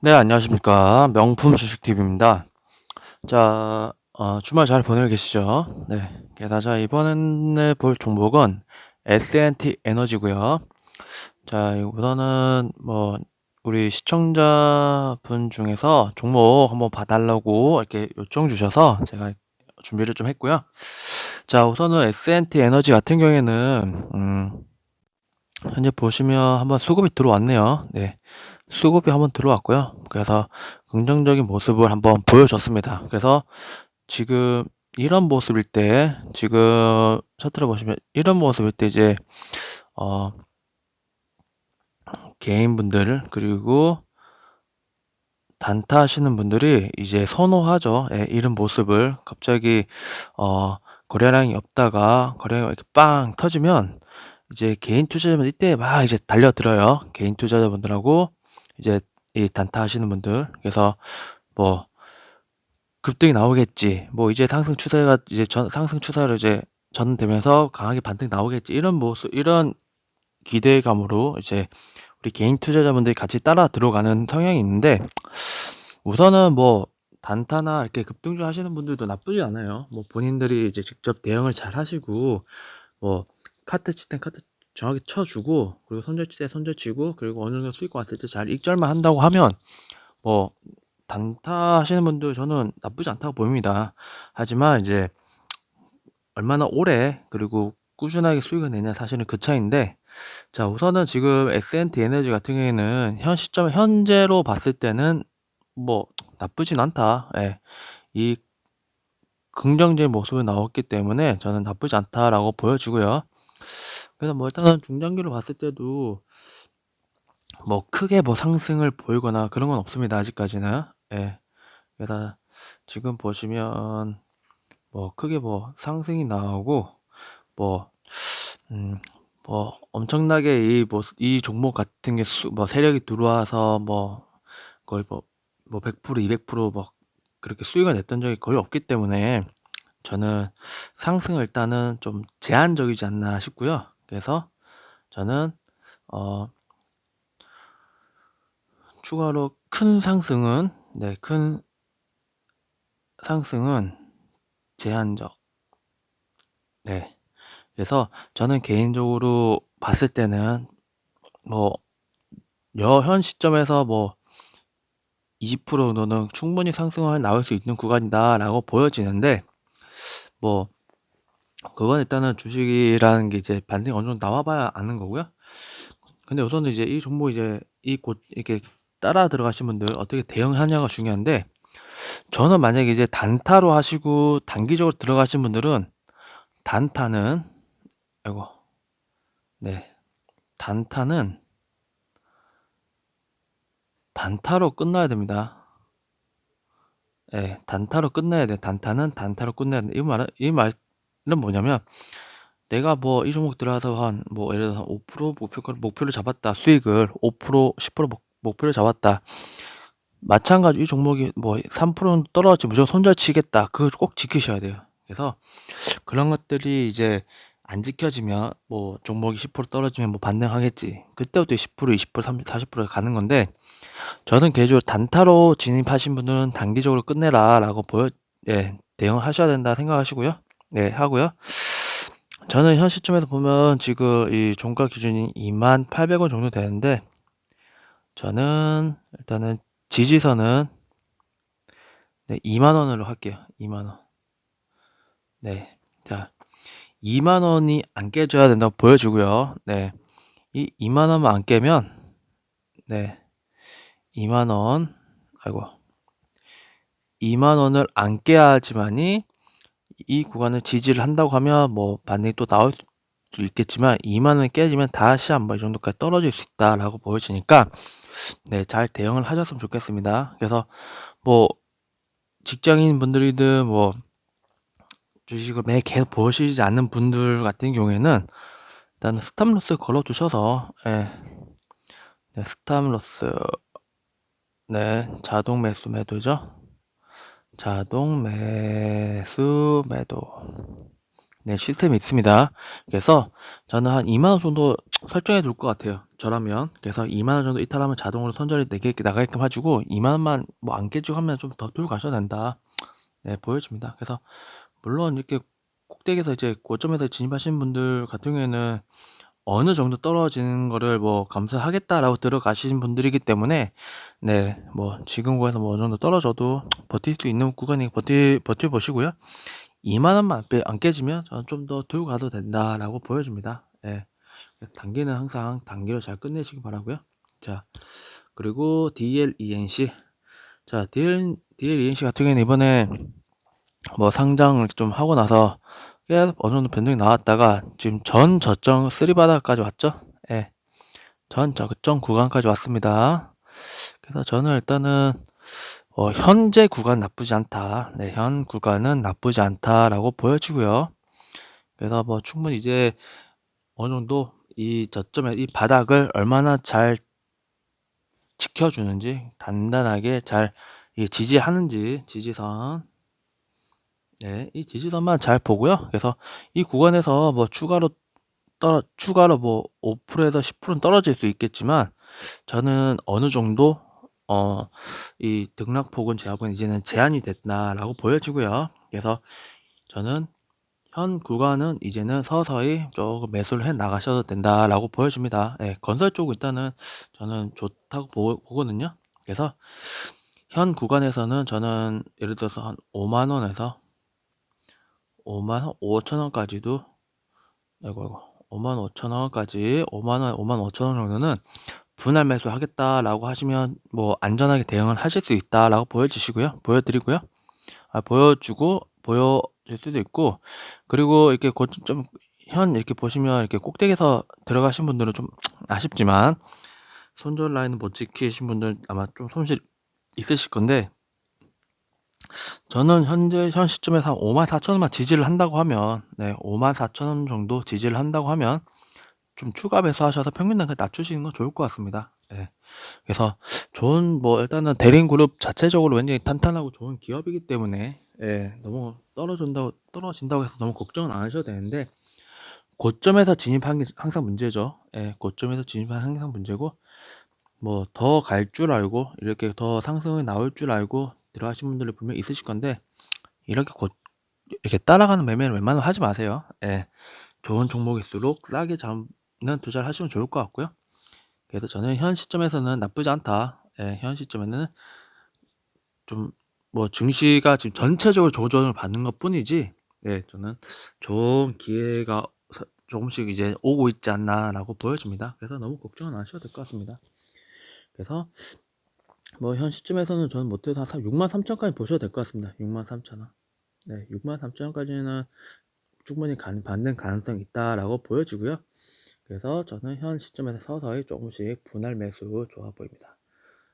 네, 안녕하십니까. 명품 주식TV입니다. 자, 어, 주말 잘 보내고 계시죠? 네. 게다가 이번에 볼 종목은 S&T 에너지고요. 자, 우선은 뭐 우리 시청자분 중에서 종목 한번 봐달라고 이렇게 요청 주셔서 제가 준비를 좀 했고요. 자, 우선은 S&T 에너지 같은 경우에는 음, 현재 보시면 한번 수급이 들어왔네요. 네. 수급이 한번 들어왔고요. 그래서 긍정적인 모습을 한번 보여줬습니다. 그래서 지금 이런 모습일 때, 지금 차트를 보시면 이런 모습일 때 이제, 어, 개인분들, 그리고 단타 하시는 분들이 이제 선호하죠. 예, 이런 모습을 갑자기, 어, 거래량이 없다가 거래량이 이렇게 빵 터지면 이제 개인 투자자분 이때 막 이제 달려들어요. 개인 투자자분들하고 이제 이 단타 하시는 분들 그래서 뭐 급등이 나오겠지 뭐 이제 상승 추세가 이제 전 상승 추세로 이제 전되면서 강하게 반등 나오겠지 이런 모습 이런 기대감으로 이제 우리 개인 투자자분들이 같이 따라 들어가는 성향이 있는데 우선은 뭐 단타나 이렇게 급등주 하시는 분들도 나쁘지 않아요. 뭐 본인들이 이제 직접 대응을 잘 하시고 뭐 카트 칠땐 카트 정확히 쳐주고 그리고 때 손절치고 그리고 어느 정도 수익 왔을 때 잘 익절만 한다고 하면 뭐 단타 하시는 분들 저는 나쁘지 않다고 보입니다. 하지만 이제 얼마나 오래 그리고 꾸준하게 수익을 내냐 사실은 그 차이인데 자 우선은 지금 S&T 에너지 같은 경우에는 현 시점 현재로 봤을 때는 뭐 나쁘진 않다. 예. 이 긍정적인 모습이 나왔기 때문에 저는 나쁘지 않다라고 보여주고요. 그래서 뭐 일단은 중장기로 봤을 때도 뭐 크게 뭐 상승을 보이거나 그런 건 없습니다. 아직까지는. 예. 그래서 지금 보시면 뭐 크게 뭐 상승이 나오고 뭐 음, 뭐 엄청나게 이뭐이 종목 같은 게 뭐 세력이 들어와서 뭐 거의 뭐 뭐 100% 200%뭐 그렇게 수익을 냈던 적이 거의 없기 때문에 저는 상승을 일단은 좀 제한적이지 않나 싶고요. 그래서 저는 어 추가로 큰 상승은 네, 큰 상승은 제한적. 네. 그래서 저는 개인적으로 봤을 때는 뭐 여현 시점에서 뭐 20% 정도는 충분히 상승을 나올 수 있는 구간이다라고 보여지는데 뭐 그건 일단은 주식이라는 게 이제 반등이 어느 정도 나와 봐야 아는 거고요. 근데 우선은 이제 이 종목 이제 이 곳 이렇게 따라 들어가신 분들 어떻게 대응하냐가 중요한데 저는 만약에 이제 단타로 하시고 단기적으로 들어가신 분들은 단타는 아이고 네 단타는 단타로 끝나야 됩니다. 예, 단타로 끝내야 돼. 단타는 단타로 끝내야 돼. 이 말은 이말 은 뭐냐면 내가 뭐 이 종목 들어가서 한뭐 예를 들어서 5% 목표 목표를 잡았다. 수익을 5% 10% 목, 목표를 잡았다. 마찬가지 이 종목이 뭐 3%는 떨어졌지 무조건 손절 치겠다. 그거 꼭 지키셔야 돼요. 그래서 그런 것들이 이제 안 지켜지면 뭐 종목이 10% 떨어지면 뭐 반등하겠지. 그때부터 10% 20% 30% 40% 가는 건데 저는 개인적으로 단타로 진입하신 분들은 단기적으로 끝내라라고 보여 예, 대응하셔야 된다 생각하시고요. 네, 하고요. 저는 현 시점에서 보면 지금 이 종가 기준이 2800원 정도 되는데 저는 일단은 지지선은 네, 2만 원으로 할게요. 2만 원. 네. 자, 2만 원이 안 깨져야 된다고 보여주고요. 네. 이 2만 원만 안 깨면 네. 2만 원. 아이고. 2만 원을 안 깨야지만이 이 구간을 지지를 한다고 하면 뭐 반등이 또 나올 수 있겠지만 2만 원이 깨지면 다시 한번 이 정도까지 떨어질 수 있다라고 보여지니까 네, 잘 대응을 하셨으면 좋겠습니다. 그래서 뭐 직장인 분들이든 뭐 주식을 매 계속 보시지 않는 분들 같은 경우에는 일단 스탑로스 걸어 두셔서 예. 네, 스탑로스 네, 자동 매수 매도죠. 자동 매수 매도. 네, 시스템이 있습니다. 그래서 저는 한 2만 원 정도 설정해 둘 것 같아요. 저라면. 그래서 2만 원 정도 이탈하면 자동으로 손절이 되게 나가게끔 해주고 2만 원만 뭐 안 깨지고 하면 좀 더 들고 가셔도 된다. 네, 보여줍니다. 그래서 물론 이렇게 꼭대기에서 이제 고점에서 진입하신 분들 같은 경우에는 어느 정도 떨어지는 거를 뭐 감수하겠다라고 들어가신 분들이기 때문에 네, 뭐 지금 구간에서 뭐 어느 정도 떨어져도 버틸 수 있는 구간이 버티 버텨 보시고요. 2만 원만 안 깨지면 저는 좀 더 들고 가도 된다라고 보여줍니다. 예. 단기는 항상 단기로 잘 끝내시기 바라고요. 자, 그리고 DLENC. 자, DL, DLENC 같은 경우는 이번에 뭐 상장을 좀 하고 나서 꽤 어느 정도 변동이 나왔다가 지금 전 저점 3바닥까지 왔죠? 예. 전 저점 구간까지 왔습니다. 그래서 저는 일단은 어, 현재 구간 나쁘지 않다. 네, 현 구간은 나쁘지 않다라고 보여지고요. 그래서 뭐 충분히 이제 어느 정도 이 저점에 이 바닥을 얼마나 잘 지켜주는지 단단하게 잘이 지지하는지 지지선 네, 이 지지선만 잘 보고요. 그래서 이 구간에서 뭐 추가로 떨어 추가로 뭐 5%에서 10%는 떨어질 수 있겠지만 저는 어느 정도 어 이 등락폭은 제가 보기엔 이제는 제한이 됐다라고 보여지고요. 그래서 저는 현 구간은 이제는 서서히 조금 매수를 해 나가셔도 된다라고 보여집니다. 예, 건설 쪽은 일단은 저는 좋다고 보, 보거든요. 그래서 현 구간에서는 저는 예를 들어서 한 5만 원에서 5만 5천 원까지도 아이고 아이고 5만 5천 원까지 5만 원 5만 5천 원 정도는 분할 매수 하겠다라고 하시면 뭐 안전하게 대응을 하실 수 있다라고 보여주시고요. 보여드리고요. 아, 보여주고 보여줄 수도 있고 그리고 이렇게 고점 현 이렇게 보시면 이렇게 꼭대기에서 들어가신 분들은 좀 아쉽지만 손절 라인을 못 지키신 분들 아마 좀 손실 있으실 건데 저는 현재 현 시점에서 한 5만 4천 원만 지지를 한다고 하면 네 5만 4천 원 정도 지지를 한다고 하면 좀 추가 매수하셔서 평균 단가 낮추시는 건 좋을 것 같습니다. 예. 그래서 좋은 뭐 일단은 대림 그룹 자체적으로 굉장히 탄탄하고 좋은 기업이기 때문에 예, 너무 떨어진다고 떨어진다고 해서 너무 걱정은 안 하셔도 되는데 고점에서 진입한 게 항상 문제죠. 예, 고점에서 진입한 게 항상 문제고 뭐 더 갈 줄 알고 이렇게 더 상승이 나올 줄 알고 들어가신 분들이 분명 히 있으실 건데 이렇게 고, 이렇게 따라가는 매매는 웬만하면 하지 마세요. 예. 좋은 종목일수록 싸게 잡는 투자를 하시면 좋을 것 같고요. 그래서 저는 현 시점에서는 나쁘지 않다. 예, 현 시점에는 좀 뭐 증시가 지금 전체적으로 조정을 받는 것 뿐이지, 예, 저는 좋은 기회가 서- 조금씩 이제 오고 있지 않나라고 보여집니다. 그래서 너무 걱정 안 하셔도 될 것 같습니다. 그래서 뭐 현 시점에서는 저는 못해도 한 6만 3천까지 보셔도 될 것 같습니다. 6만 3천 원. 네, 6만 3천 원까지는 충분히 가, 받는 가능성이 있다라고 보여지고요. 그래서 저는 현 시점에서 서서히 조금씩 분할 매수 좋아 보입니다.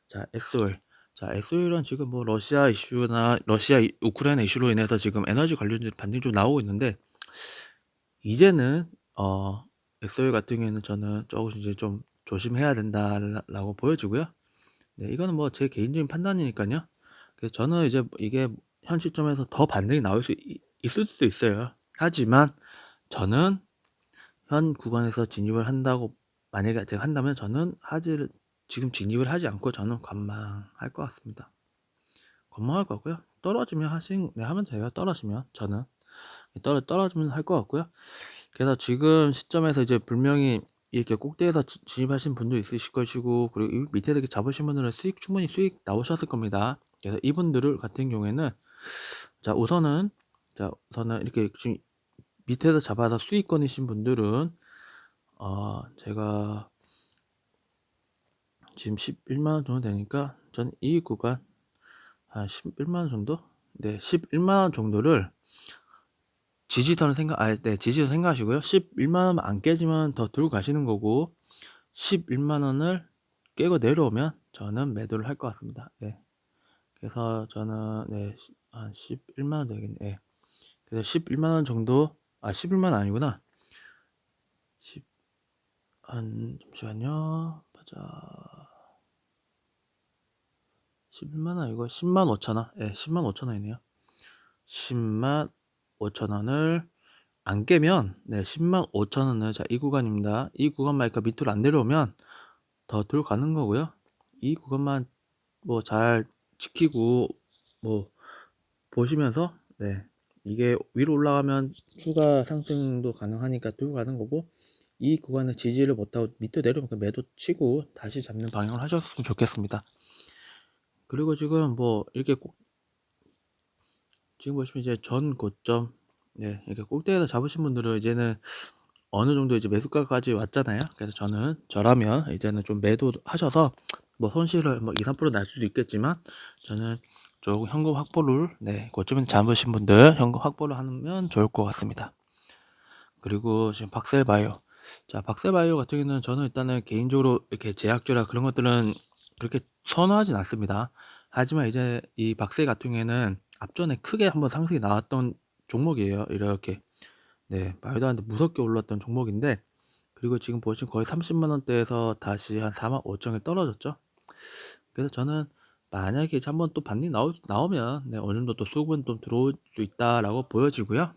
자, SOL. 자, SOL은 지금 뭐 러시아 이슈나 러시아 이- 우크라이나 이슈로 인해서 지금 에너지 관련주 반등이 좀 나오고 있는데 이제는 어 SOL 같은 경우에는 저는 조금씩 이제 좀 조심해야 된다라고 보여지고요. 네, 이거는 뭐 제 개인적인 판단이니까요. 그래서 저는 이제 이게 현 시점에서 더 반등이 나올 수 있, 있을 수도 있어요. 하지만 저는 현 구간에서 진입을 한다고 만약에 제가 한다면 저는 하지를 지금 진입을 하지 않고 저는 관망할 것 같습니다. 관망할 거고요. 떨어지면 하신 네 하면 돼요. 떨어지면 저는 떨어 떨어지면 할 것 같고요. 그래서 지금 시점에서 이제 분명히 이렇게 꼭대기에서 지- 진입하신 분도 있으실 것이고 그리고 이 밑에 이렇게 잡으신 분들은 수익 충분히 수익 나오셨을 겁니다. 그래서 이분들 같은 경우에는 자 우선은 자 우선은 이렇게 지금 밑에서 잡아서 수익권이신 분들은 어 제가 지금 11만원 정도 되니까 전 이 구간 한 11만원 정도? 네 11만원 정도를 지지선을 생각, 아, 네, 지지선 생각하시고요. 11만원 안 깨지면 더 들고 가시는 거고, 11만원을 깨고 내려오면 저는 매도를 할 것 같습니다. 네. 그래서 저는, 네, 시- 한 11만원 되겠네. 네. 그래서 11만원 정도, 아, 11만원 아니구나. 10, 한, 잠시만요. 보자. 11만원 이거 10만 5천원. 예, 네, 10만 5천원이네요. 10만 5천원을 안 깨면 네 105,000 원을 자 이 구간입니다. 이 구간만 그러니까 밑으로 안 내려오면 더 들어가는 거고요. 이 구간만 뭐 잘 지키고 뭐 보시면서 네 이게 위로 올라가면 추가 상승도 가능하니까 들고 가는 거고 이 구간을 지지를 못하고 밑으로 내려오면 그 매도 치고 다시 잡는 방향을 하셨으면 좋겠습니다. 그리고 지금 뭐 이렇게 꼭 지금 보시면 이제 전 고점 네 이렇게 꼭대기에서 잡으신 분들은 이제는 어느 정도 이제 매수가까지 왔잖아요. 그래서 저는 저라면 이제는 좀 매도 하셔서 뭐 손실을 뭐 2, 3%날 수도 있겠지만 저는 조금 현금 확보를 네 고점에 잡으신 분들 현금 확보를 하면 좋을 것 같습니다. 그리고 지금 박셀바이오 자 박셀바이오 같은 경우는 저는 일단은 개인적으로 이렇게 제약주라 그런 것들은 그렇게 선호하진 않습니다. 하지만 이제 이 박셀 같은 경우에는 앞전에 크게 한번 상승이 나왔던 종목이에요. 이렇게 네 말도 안 돼 무섭게 올랐던 종목인데 그리고 지금 보시면 거의 30만 원대에서 다시 한 4만 5천에 떨어졌죠. 그래서 저는 만약에 한번 또 반등이 나오, 나오면 네, 어느 정도 또 수급은 좀 들어올 수 있다라고 보여지고요.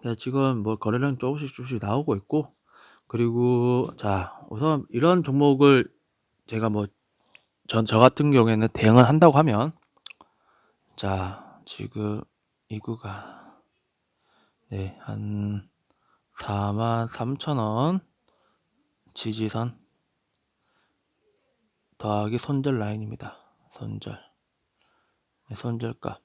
그래서 지금 뭐 거래량 조금씩 조금씩 나오고 있고 그리고 자 우선 이런 종목을 제가 뭐 전 저 같은 경우에는 대응을 한다고 하면 자 지금 이 구간 네한 43,000원 지지선. 더하기 손절 라인입니다. 손절. 네, 손절값.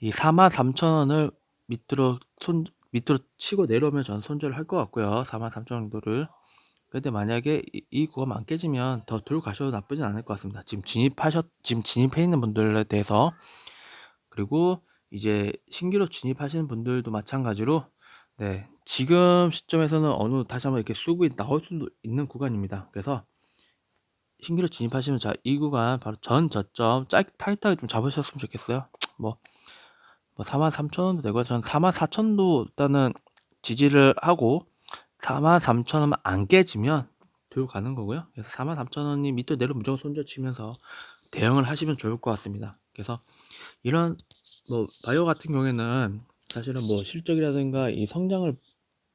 이 43,000원을 밑으로 손 밑으로 치고 내려오면 전 손절을 할 것 같고요. 43,000 정도를 근데 만약에 이, 이 구간 안 깨지면 더 들고 가셔도 나쁘진 않을 것 같습니다. 지금 진입하셨 지금 진입해 있는 분들에 대해서 그리고 이제 신규로 진입하시는 분들도 마찬가지로 네 지금 시점에서는 어느 다시 한번 이렇게 수급이 나올 수도 있는 구간입니다. 그래서 신규로 진입하시면 자 이 구간 바로 전 저점 짧 타이트하게 좀 잡으셨으면 좋겠어요. 뭐, 뭐 43,000원도 되고 전 44,000도 일단은 지지를 하고 43,000원만 안 깨지면 들고 가는 거고요. 그래서 43,000원이 밑으로 내려 무조건 손절 치면서 대응을 하시면 좋을 것 같습니다. 그래서 이런 뭐 바이오 같은 경우에는 사실은 뭐 실적이라든가 이 성장을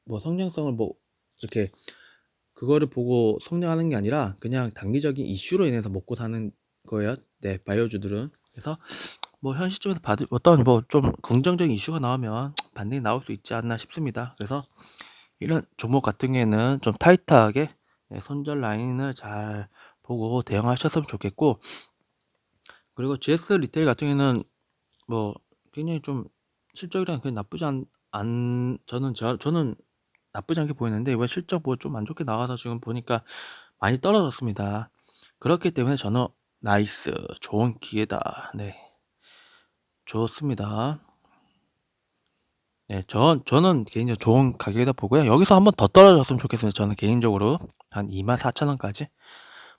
뭐 성장성을 뭐 이렇게 그거를 보고 성장하는 게 아니라 그냥 단기적인 이슈로 인해서 먹고 사는 거예요. 네, 바이오주들은. 그래서 뭐 현 시점에서 받을 어떤 뭐 좀 긍정적인 이슈가 나오면 반등이 나올 수 있지 않나 싶습니다. 그래서 이런 종목 같은 경우에는 좀 타이트하게 네, 손절 라인을 잘 보고 대응하셨으면 좋겠고 그리고 GS 리테일 같은 경우에는 뭐 굉장히 좀 실적이랑 그냥 나쁘지 않, 안 저는 저, 저는 나쁘지 않게 보이는데 이번 실적 뭐 좀 안 좋게 나와서 지금 보니까 많이 떨어졌습니다. 그렇기 때문에 저는 나이스 좋은 기회다. 네. 좋습니다. 네, 저, 저는 개인적으로 좋은 가격이다 보고요. 여기서 한번 더 떨어졌으면 좋겠습니다. 저는 개인적으로 한 24,000 원까지.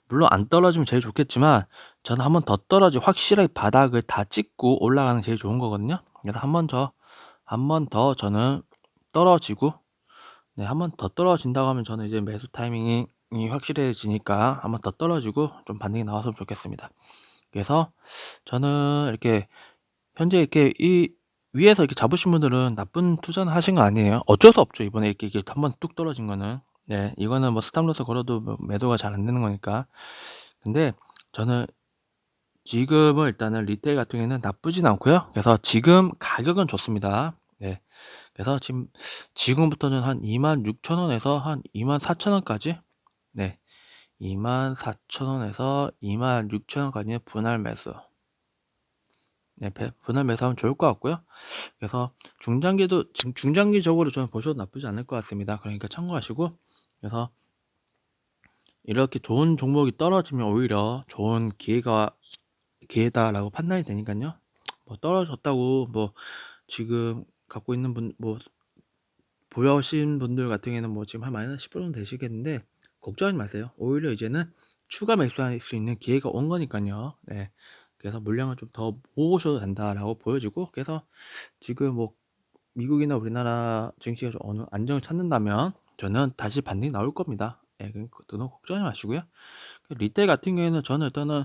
물론 안 떨어지면 제일 좋겠지만 저는 한번 더 떨어지 확실하게 바닥을 다 찍고 올라가는 게 제일 좋은 거거든요. 그래서 한번 더, 한번더 저는 떨어지고 네, 한번더 떨어진다고 하면 저는 이제 매수 타이밍이 확실해지니까 한번더 떨어지고 좀 반등이 나왔으면 좋겠습니다. 그래서 저는 이렇게 현재 이렇게 이 위에서 이렇게 잡으신 분들은 나쁜 투자는 하신 거 아니에요. 어쩔 수 없죠. 이번에 이렇게, 이렇게 한 번 뚝 떨어진 거는. 네, 이거는 뭐 스탑로스 걸어도 뭐 매도가 잘 안 되는 거니까. 근데 저는 지금은 일단은 리테일 같은 경우에는 나쁘진 않고요. 그래서 지금 가격은 좋습니다. 네. 그래서 지금 지금부터는 한 26,000원에서 한 24,000원까지 네. 24,000원에서 26,000원까지의 분할 매수. 네, 분할 매수하면 좋을 것 같고요. 그래서 중장기도 중장기적으로 저는 보셔도 나쁘지 않을 것 같습니다. 그러니까 참고하시고 그래서 이렇게 좋은 종목이 떨어지면 오히려 좋은 기회가 기회다라고 판단이 되니까요. 뭐 떨어졌다고 뭐 지금 갖고 있는 분, 뭐, 보여오신 분들 같은 경우에는 뭐 지금 한 마이너스 10% 정도 되시겠는데, 걱정하지 마세요. 오히려 이제는 추가 매수할 수 있는 기회가 온 거니까요. 네. 그래서 물량을 좀 더 모으셔도 된다라고 보여지고, 그래서 지금 뭐, 미국이나 우리나라 증시가 좀 어느 안정을 찾는다면, 저는 다시 반등이 나올 겁니다. 예, 네, 너무 걱정하지 마시고요. 리테일 같은 경우에는 저는 일단은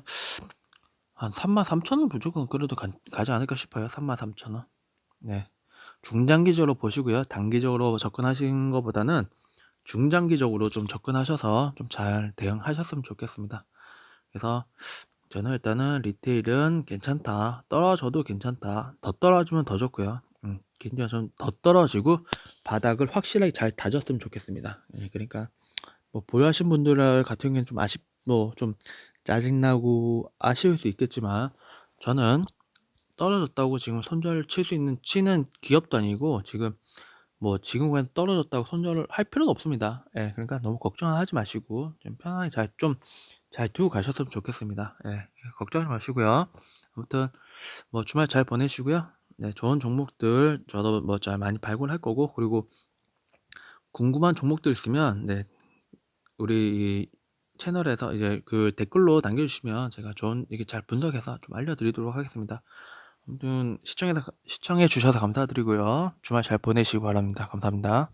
한 33,000원 무조건 그래도 가, 가지 않을까 싶어요. 33,000원. 네. 중장기적으로 보시고요. 단기적으로 접근하신 것보다는 중장기적으로 좀 접근하셔서 좀 잘 대응하셨으면 좋겠습니다. 그래서 저는 일단은 리테일은 괜찮다. 떨어져도 괜찮다. 더 떨어지면 더 좋고요. 음, 굉장히 좀더 떨어지고 바닥을 확실하게 잘 다졌으면 좋겠습니다. 예, 그러니까 뭐 보유하신 분들 같은 경우는 좀 아쉽, 뭐 좀 짜증나고 아쉬울 수 있겠지만 저는 떨어졌다고 지금 손절 칠수 있는 치는 기업도 아니고 지금 뭐 지금 그냥 떨어졌다고 손절을 할 필요는 없습니다. 예, 그러니까 너무 걱정하지 마시고 좀 편하게 잘 좀 잘 두고 가셨으면 좋겠습니다. 예, 걱정하지 마시고요. 아무튼 뭐 주말 잘 보내시고요. 네, 좋은 종목들 저도 뭐 잘 많이 발굴할 거고 그리고 궁금한 종목들 있으면 네, 우리 이 채널에서 이제 그 댓글로 남겨주시면 제가 좋은 이게 잘 분석해서 좀 알려드리도록 하겠습니다. 아무튼 시청해 시청해 주셔서 감사드리고요. 주말 잘 보내시기 바랍니다. 감사합니다.